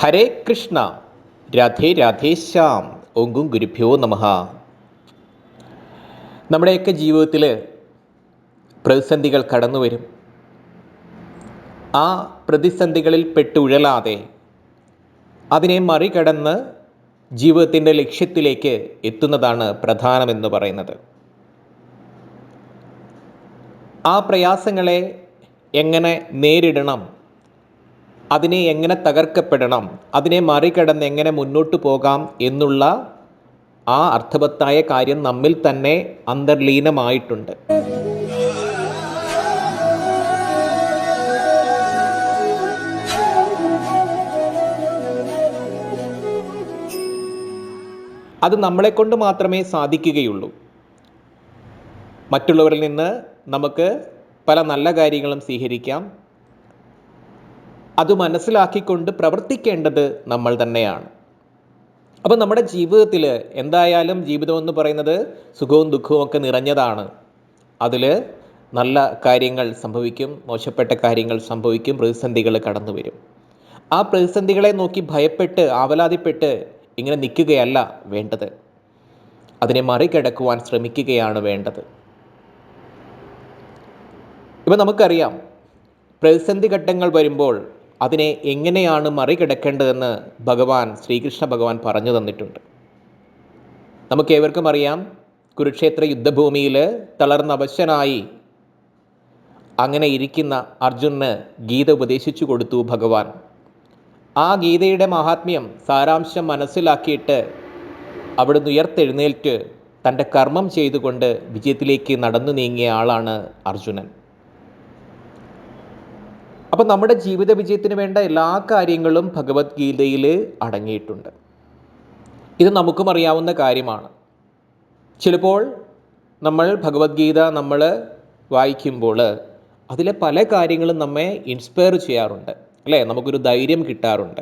ഹരേ കൃഷ്ണ. രാധേ രാധേശ്യാം ഓങ്കും ഗുരുഭ്യോ നമ. നമ്മുടെയൊക്കെ ജീവിതത്തിൽ പ്രതിസന്ധികൾ കടന്നു വരും. ആ പ്രതിസന്ധികളിൽ പെട്ടുഴലാതെ അതിനെ മറികടന്ന് ജീവിതത്തിന്റെ ലക്ഷ്യത്തിലേക്ക് എത്തുന്നതാണ് പ്രധാനമെന്ന് പറയുന്നത്. ആ പ്രയാസങ്ങളെ എങ്ങനെ നേരിടണം അതിനെ എങ്ങനെ തകർക്കപ്പെടണം അതിനെ മറികടന്ന് എങ്ങനെ മുന്നോട്ട് പോകാം എന്നുള്ള ആ അർത്ഥവത്തായ കാര്യം നമ്മിൽ തന്നെ അന്തർലീനമായിട്ടുണ്ട്. അത് നമ്മളെ കൊണ്ട് മാത്രമേ സാധിക്കുകയുള്ളൂ. മറ്റുള്ളവരിൽ നിന്ന് നമുക്ക് പല നല്ല കാര്യങ്ങളും സ്വീകരിക്കാം. അത് മനസ്സിലാക്കിക്കൊണ്ട് പ്രവർത്തിക്കേണ്ടത് നമ്മൾ തന്നെയാണ്. അപ്പോൾ നമ്മുടെ ജീവിതത്തിൽ എന്തായാലും ജീവിതം എന്ന് പറയുന്നത് സുഖവും ദുഃഖവും ഒക്കെ നിറഞ്ഞതാണ്. അതിൽ നല്ല കാര്യങ്ങൾ സംഭവിക്കും മോശപ്പെട്ട കാര്യങ്ങൾ സംഭവിക്കും പ്രതിസന്ധികൾ കടന്നു വരും. ആ പ്രതിസന്ധികളെ നോക്കി ഭയപ്പെട്ട് ആവലാതിപ്പെട്ട് ഇങ്ങനെ നിൽക്കുകയല്ല വേണ്ടത്. അതിനെ മറികടക്കുവാൻ ശ്രമിക്കുകയാണ് വേണ്ടത്. ഇപ്പം നമുക്കറിയാം പ്രതിസന്ധി ഘട്ടങ്ങൾ വരുമ്പോൾ അതിനെ എങ്ങനെയാണ് മറികടക്കേണ്ടതെന്ന് ഭഗവാൻ ശ്രീകൃഷ്ണ ഭഗവാൻ പറഞ്ഞു തന്നിട്ടുണ്ട്. നമുക്ക് ഏവർക്കും അറിയാം കുരുക്ഷേത്ര യുദ്ധഭൂമിയിൽ തളർന്നവശനായി അങ്ങനെ ഇരിക്കുന്ന അർജുനന് ഗീത ഉപദേശിച്ചു കൊടുത്തു ഭഗവാൻ. ആ ഗീതയുടെ മഹാത്മ്യം സാരാംശം മനസ്സിലാക്കിയിട്ട് അവിടുന്ന് ഉയർത്തെഴുന്നേൽറ്റ് തന്റെ കർമ്മം ചെയ്തുകൊണ്ട് വിജയത്തിലേക്ക് നടന്നു നീങ്ങിയ ആളാണ് അർജുനൻ. അപ്പം നമ്മുടെ ജീവിത വിജയത്തിന് വേണ്ട എല്ലാ കാര്യങ്ങളും ഭഗവത്ഗീതയിൽ അടങ്ങിയിട്ടുണ്ട്. ഇത് നമുക്കും അറിയാവുന്ന കാര്യമാണ്. ചിലപ്പോൾ നമ്മൾ ഭഗവത്ഗീത നമ്മൾ വായിക്കുമ്പോൾ അതിലെ പല കാര്യങ്ങളും നമ്മെ ഇൻസ്പയർ ചെയ്യാറുണ്ട്. അല്ലേ? നമുക്കൊരു ധൈര്യം കിട്ടാറുണ്ട്.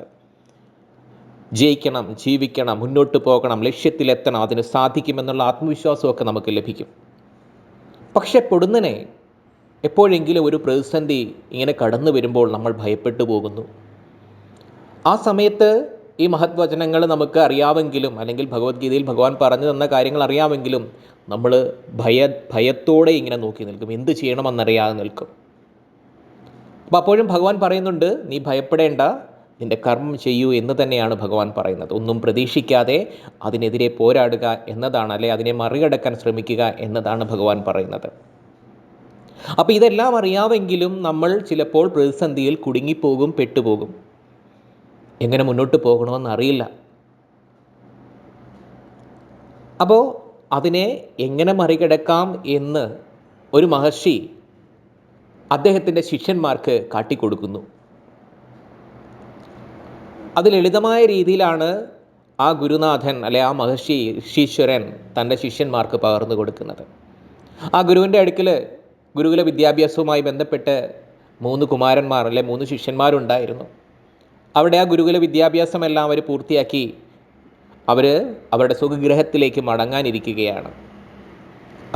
ജയിക്കണം ജീവിക്കണം മുന്നോട്ട് പോകണം ലക്ഷ്യത്തിലെത്തണം അതിന് സാധിക്കുമെന്നുള്ള ആത്മവിശ്വാസമൊക്കെ നമുക്ക് ലഭിക്കും. പക്ഷെ പൊടുന്നനെ എപ്പോഴെങ്കിലും ഒരു പ്രതിസന്ധി ഇങ്ങനെ കടന്നു വരുമ്പോൾ നമ്മൾ ഭയപ്പെട്ടു പോകുന്നു. ആ സമയത്ത് ഈ മഹത്വചനങ്ങൾ നമുക്ക് അറിയാമെങ്കിലും അല്ലെങ്കിൽ ഭഗവത്ഗീതയിൽ ഭഗവാൻ പറഞ്ഞു തന്ന കാര്യങ്ങൾ അറിയാമെങ്കിലും നമ്മൾ ഭയ ഭയത്തോടെ ഇങ്ങനെ നോക്കി നിൽക്കും. എന്ത് ചെയ്യണമെന്നറിയാതെ നിൽക്കും. അപ്പോൾ അപ്പോഴും ഭഗവാൻ പറയുന്നുണ്ട് നീ ഭയപ്പെടേണ്ട. നിന്റെ കർമ്മം ചെയ്യൂ എന്ന് തന്നെയാണ് ഭഗവാൻ പറയുന്നത്. ഒന്നും പ്രതീക്ഷിക്കാതെ അതിനെതിരെ പോരാടുക എന്നതാണ് അല്ലെ അതിനെ മറികടക്കാൻ ശ്രമിക്കുക എന്നതാണ് ഭഗവാൻ പറയുന്നത്. അപ്പോൾ ഇതെല്ലാം അറിയാമെങ്കിലും നമ്മൾ ചിലപ്പോൾ പ്രതിസന്ധിയിൽ കുടുങ്ങിപ്പോകും പെട്ടുപോകും. എങ്ങനെ മുന്നോട്ട് പോകണമെന്ന് അറിയില്ല. അപ്പോൾ അതിനെ എങ്ങനെ മറികടക്കാം എന്ന് ഒരു മഹർഷി അദ്ദേഹത്തിന്റെ ശിഷ്യന്മാർക്ക് കാട്ടിക്കൊടുക്കുന്നു. അത് ലളിതമായ രീതിയിലാണ് ആ ഗുരുനാഥൻ അല്ലെ ആ മഹർഷി ഋഷീശ്വരൻ തന്റെ ശിഷ്യന്മാർക്ക് പകർന്നു കൊടുക്കുന്നത്. ആ ഗുരുവിന്റെ അടുക്കൽ ഗുരുകുല വിദ്യാഭ്യാസവുമായി ബന്ധപ്പെട്ട് മൂന്ന് കുമാരന്മാർ അല്ലെ മൂന്ന് ശിഷ്യന്മാരുണ്ടായിരുന്നു. അവിടെ ആ ഗുരുകുല വിദ്യാഭ്യാസമെല്ലാം അവർ പൂർത്തിയാക്കി അവർ അവരുടെ സുഖഗ്രഹത്തിലേക്ക് മടങ്ങാനിരിക്കുകയാണ്.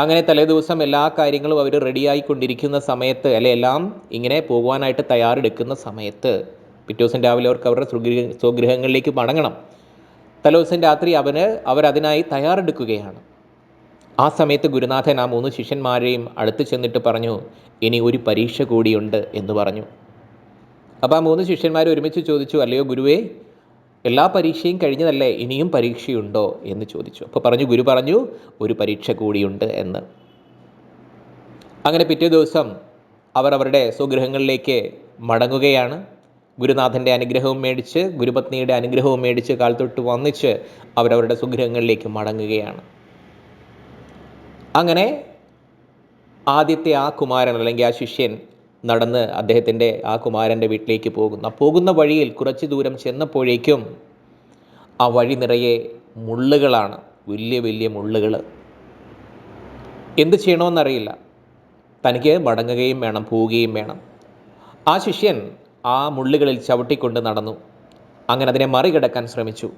അങ്ങനെ തലേദിവസം എല്ലാ കാര്യങ്ങളും അവർ റെഡിയായിക്കൊണ്ടിരിക്കുന്ന സമയത്ത് അല്ലെ എല്ലാം ഇങ്ങനെ പോകുവാനായിട്ട് തയ്യാറെടുക്കുന്ന സമയത്ത് പിറ്റേ ദിവസം രാവിലെ അവർക്ക് അവരുടെ സുഗ്രഹ സ്വഗൃഹങ്ങളിലേക്ക് മടങ്ങണം. തലേ ദിവസം രാത്രി അവന് അവരതിനായി തയ്യാറെടുക്കുകയാണ്. ആ സമയത്ത് ഗുരുനാഥൻ ആ മൂന്ന് ശിഷ്യന്മാരെയും അടുത്ത് ചെന്നിട്ട് പറഞ്ഞു ഇനി ഒരു പരീക്ഷ കൂടിയുണ്ട് എന്ന് പറഞ്ഞു. അപ്പോൾ ആ മൂന്ന് ശിഷ്യന്മാർ ഒരുമിച്ച് ചോദിച്ചു അല്ലയോ ഗുരുവേ എല്ലാ പരീക്ഷയും കഴിഞ്ഞതല്ലേ? ഇനിയും പരീക്ഷയുണ്ടോ? എന്ന് ചോദിച്ചു. അപ്പോൾ പറഞ്ഞു ഗുരു പറഞ്ഞു ഒരു പരീക്ഷ കൂടിയുണ്ട് എന്ന്. അങ്ങനെ പിറ്റേ ദിവസം അവർ അവരുടെ സ്വഗൃഹങ്ങളിലേക്ക് മടങ്ങുകയാണ്. ഗുരുനാഥന്റെ അനുഗ്രഹവും മേടിച്ച് ഗുരുപത്നിയുടെ അനുഗ്രഹവും മേടിച്ച് കാൽത്തൊട്ട് വന്നിച്ച് അവരവരുടെ സുഗ്രഹങ്ങളിലേക്ക് മടങ്ങുകയാണ്. അങ്ങനെ ആദ്യത്തെ ആ കുമാരൻ അല്ലെങ്കിൽ ആ ശിഷ്യൻ നടന്ന് അദ്ദേഹത്തിന്റെ ആ കുമാരന്റെ വീട്ടിലേക്ക് പോകുന്ന. പോകുന്ന വഴിയിൽ കുറച്ച് ദൂരം ചെന്നപ്പോഴേക്കും ആ വഴി നിറയെ മുള്ളുകളാണ്. വലിയ വലിയ മുള്ളുകൾ എന്ത് ചെയ്യണമെന്നറിയില്ല. തനിക്ക് മടങ്ങുകയും വേണം പോവുകയും വേണം. ആ ശിഷ്യൻ ആ മുള്ളുകളിൽ ചവിട്ടിക്കൊണ്ട് നടന്നു. അങ്ങനെ അതിനെ മറികടക്കാൻ ശ്രമിച്ചു.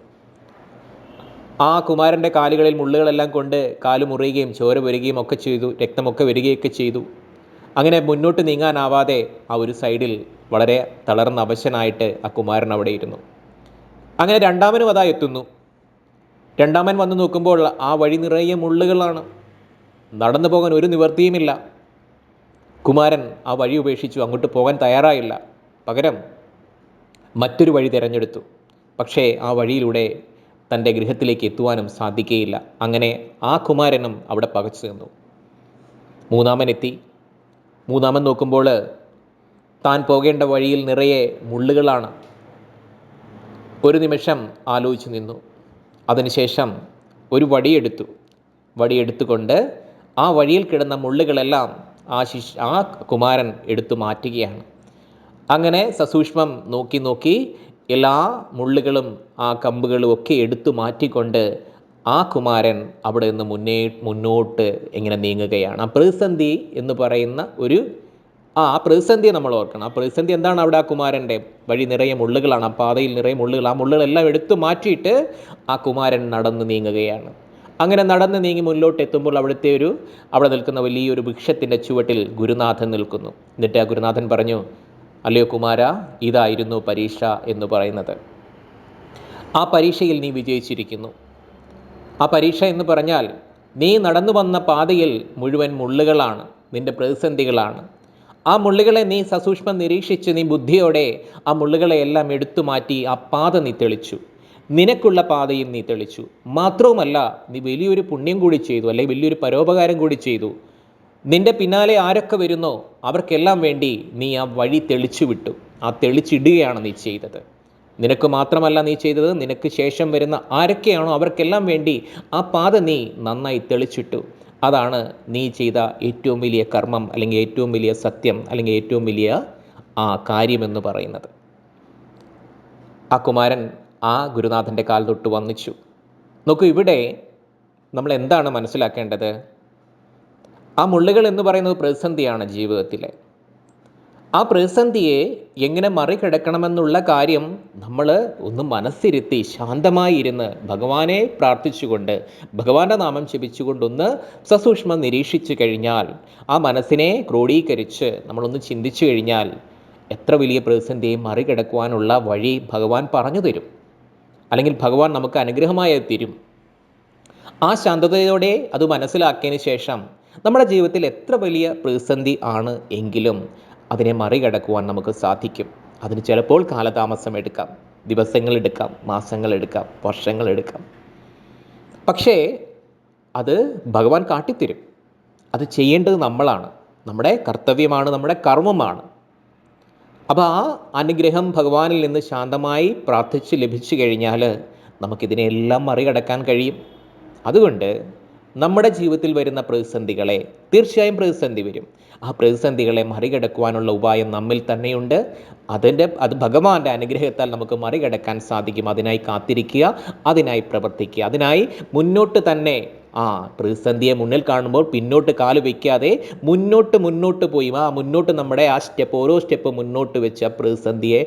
ആ കുമാരന്റെ കാലുകളിൽ മുള്ളുകളെല്ലാം കൊണ്ട് കാൽ മുറിയുകയും ചോര വരികയും ഒക്കെ ചെയ്തു രക്തമൊക്കെ വരികയൊക്കെ ചെയ്തു. അങ്ങനെ മുന്നോട്ട് നീങ്ങാനാവാതെ ആ ഒരു സൈഡിൽ വളരെ തളർന്ന അവശനായിട്ട് ആ കുമാരൻ അവിടെ ഇരുന്നു. അങ്ങനെ രണ്ടാമനും അതാ എത്തുന്നു. രണ്ടാമൻ വന്നു നോക്കുമ്പോൾ ആ വഴി നിറയെ മുള്ളുകളാണ്. നടന്നു പോകാൻ ഒരു നിവർത്തിയുമില്ല കുമാരൻ ആ വഴി ഉപേക്ഷിച്ചു അങ്ങോട്ട് പോകാൻ തയ്യാറായില്ല. പകരം മറ്റൊരു വഴി തിരഞ്ഞെടുത്തു. പക്ഷേ ആ വഴിയിലൂടെ തന്റെ ഗൃഹത്തിലേക്ക് എത്തുവാനും സാധിക്കുകയില്ല അങ്ങനെ ആ കുമാരനും അവിടെ പകച്ചു നിന്നു. മൂന്നാമൻ എത്തി മൂന്നാമൻ നോക്കുമ്പോൾ താൻ പോകേണ്ട വഴിയിൽ നിറയെ മുള്ളുകളാണ്. ഒരു നിമിഷം ആലോചിച്ച് നിന്നു. അതിനുശേഷം ഒരു വടിയെടുത്തു. വടിയെടുത്തുകൊണ്ട് ആ വഴിയിൽ കിടന്ന മുള്ളുകളെല്ലാം ആ ശിശ് ആ കുമാരൻ എടുത്തു മാറ്റുകയാണ്. അങ്ങനെ സസൂക്ഷ്മം നോക്കി നോക്കി എല്ലാ മുള്ളുകളും ആ കമ്പുകളും ഒക്കെ എടുത്തു മാറ്റിക്കൊണ്ട് ആ കുമാരൻ അവിടെ നിന്ന് മുന്നേ മുന്നോട്ട് ഇങ്ങനെ നീങ്ങുകയാണ്. ആ പ്രതിസന്ധി എന്ന് പറയുന്ന ഒരു ആ ആ പ്രതിസന്ധിയെ നമ്മൾ ഓർക്കണം. ആ പ്രതിസന്ധി എന്താണ് അവിടെ ആ കുമാരന്റെ വഴി? നിറയെ മുള്ളുകളാണ്. ആ പാതയിൽ നിറയെ മുള്ളുകൾ. ആ മുള്ളുകളെല്ലാം എടുത്തു മാറ്റിയിട്ട് ആ കുമാരൻ നടന്ന് നീങ്ങുകയാണ്. അങ്ങനെ നടന്ന് നീങ്ങി മുന്നോട്ട് എത്തുമ്പോൾ അവിടുത്തെ ഒരു അവിടെ നിൽക്കുന്ന വലിയൊരു വൃക്ഷത്തിന്റെ ചുവട്ടിൽ ഗുരുനാഥൻ നിൽക്കുന്നു. എന്നിട്ട് ആ ഗുരുനാഥൻ പറഞ്ഞു അല്ലയോ കുമാര ഇതായിരുന്നു പരീക്ഷ എന്ന് പറയുന്നത്. ആ പരീക്ഷയിൽ നീ വിജയിച്ചിരിക്കുന്നു. ആ പരീക്ഷ എന്ന് പറഞ്ഞാൽ നീ നടന്നു വന്ന പാതയിൽ മുഴുവൻ മുള്ളുകളാണ് നിന്റെ പ്രതിസന്ധികളാണ്. ആ മുള്ളുകളെ നീ സസൂക്ഷ്മം നിരീക്ഷിച്ച് നീ ബുദ്ധിയോടെ ആ മുള്ളുകളെ എല്ലാം എടുത്തു മാറ്റി ആ പാത നീ തെളിച്ചു. നിനക്കുള്ള പാതയും നീ തെളിച്ചു. മാത്രവുമല്ല നീ വലിയൊരു പുണ്യം കൂടി ചെയ്തു അല്ലെങ്കിൽ വലിയൊരു പരോപകാരം കൂടി ചെയ്തു. നിന്റെ പിന്നാലെ ആരൊക്കെ വരുന്നോ അവർക്കെല്ലാം വേണ്ടി നീ ആ വഴി തെളിച്ചു വിട്ടു ആ തെളിച്ചിടുകയാണ് നീ ചെയ്തത്. നിനക്ക് മാത്രമല്ല നീ ചെയ്തത്. നിനക്ക് ശേഷം വരുന്ന ആരൊക്കെയാണോ അവർക്കെല്ലാം വേണ്ടി ആ പാത നീ നന്നായി തെളിച്ചിട്ടു. അതാണ് നീ ചെയ്ത ഏറ്റവും വലിയ കർമ്മം അല്ലെങ്കിൽ ഏറ്റവും വലിയ സത്യം അല്ലെങ്കിൽ ഏറ്റവും വലിയ ആ കാര്യമെന്ന് പറയുന്നത്. ആ കുമാരൻ ആ ഗുരുനാഥന്റെ കാൽ തൊട്ട് വന്നിച്ചു. നോക്കൂ ഇവിടെ നമ്മൾ എന്താണ് മനസ്സിലാക്കേണ്ടത്? ആ മുള്ളുകൾ എന്ന് പറയുന്നത് പ്രതിസന്ധിയാണ് ജീവിതത്തിലെ. ആ പ്രതിസന്ധിയെ എങ്ങനെ മറികടക്കണമെന്നുള്ള കാര്യം നമ്മൾ ഒന്ന് മനസ്സിരുത്തി ശാന്തമായി ഇരുന്ന് ഭഗവാനെ പ്രാർത്ഥിച്ചുകൊണ്ട് ഭഗവാന്റെ നാമം ജപിച്ചുകൊണ്ടൊന്ന് സസൂക്ഷ്മം നിരീക്ഷിച്ചു കഴിഞ്ഞാൽ ആ മനസ്സിനെ ക്രോഡീകരിച്ച് നമ്മളൊന്ന് ചിന്തിച്ചു കഴിഞ്ഞാൽ എത്ര വലിയ പ്രതിസന്ധിയെ മറികടക്കുവാനുള്ള വഴി ഭഗവാൻ പറഞ്ഞു തരും. അല്ലെങ്കിൽ ഭഗവാൻ നമുക്ക് അനുഗ്രഹമായി തരും. ആ ശാന്തതയോടെ അത് മനസ്സിലാക്കിയതിന് ശേഷം നമ്മുടെ ജീവിതത്തിൽ എത്ര വലിയ പ്രതിസന്ധി ആണ് എങ്കിലും അതിനെ മറികടക്കുവാൻ നമുക്ക് സാധിക്കും. അതിന് ചിലപ്പോൾ കാലതാമസം എടുക്കാം എടുക്കാം വർഷങ്ങൾ എടുക്കാം. പക്ഷേ അത് ഭഗവാൻ കാട്ടിത്തരും. അത് ചെയ്യേണ്ടത് നമ്മളാണ്. നമ്മുടെ കർത്തവ്യമാണ് നമ്മുടെ കർമ്മമാണ്. അപ്പോൾ ആ അനുഗ്രഹം ഭഗവാനിൽ നിന്ന് ശാന്തമായി പ്രാർത്ഥിച്ച് ലഭിച്ചു കഴിഞ്ഞാൽ നമുക്കിതിനെല്ലാം മറികടക്കാൻ കഴിയും. അതുകൊണ്ട് നമ്മുടെ ജീവിതത്തിൽ വരുന്ന പ്രതിസന്ധികളെ തീർച്ചയായും പ്രതിസന്ധി വരും. ആ പ്രതിസന്ധികളെ മറികടക്കുവാനുള്ള ഉപായം നമ്മിൽ തന്നെയുണ്ട്. അതിന്റെ അത് ഭഗവാന്റെ അനുഗ്രഹത്താൽ നമുക്ക് മറികടക്കാൻ സാധിക്കും. അതിനായി കാത്തിരിക്കുക അതിനായി പ്രവർത്തിക്കുക. അതിനായി മുന്നോട്ട് തന്നെ ആ പ്രതിസന്ധിയെ മുന്നിൽ കാണുമ്പോൾ പിന്നോട്ട് കാൽ വയ്ക്കാതെ മുന്നോട്ട് മുന്നോട്ട് പോയി ആ മുന്നോട്ട് നമ്മുടെ ആ സ്റ്റെപ്പ് ഓരോ സ്റ്റെപ്പ് മുന്നോട്ട് വെച്ച് ആ പ്രതിസന്ധിയെ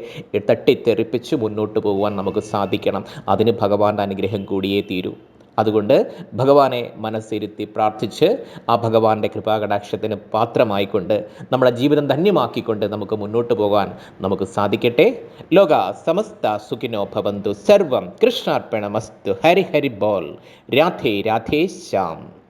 തട്ടിത്തെറിപ്പിച്ച് മുന്നോട്ട് പോകുവാൻ നമുക്ക് സാധിക്കണം. അതിന് ഭഗവാന്റെ അനുഗ്രഹം കൂടിയേ തീരൂ. അതുകൊണ്ട് ഭഗവാനെ മനസ്സിരുത്തി പ്രാർത്ഥിച്ച് ആ ഭഗവാന്റെ കൃപാകടാക്ഷത്തിന് പാത്രമായിക്കൊണ്ട് നമ്മുടെ ജീവിതം ധന്യമാക്കിക്കൊണ്ട് നമുക്ക് മുന്നോട്ട് പോകാൻ നമുക്ക് സാധിക്കട്ടെ. ലോക സമസ്ത സുഖിനോ ഭവന്തു. സർവം കൃഷ്ണാർപ്പണമസ്തു. ഹരി ഹരി ബോൾ. രാധേ രാധേ ശ്യാം.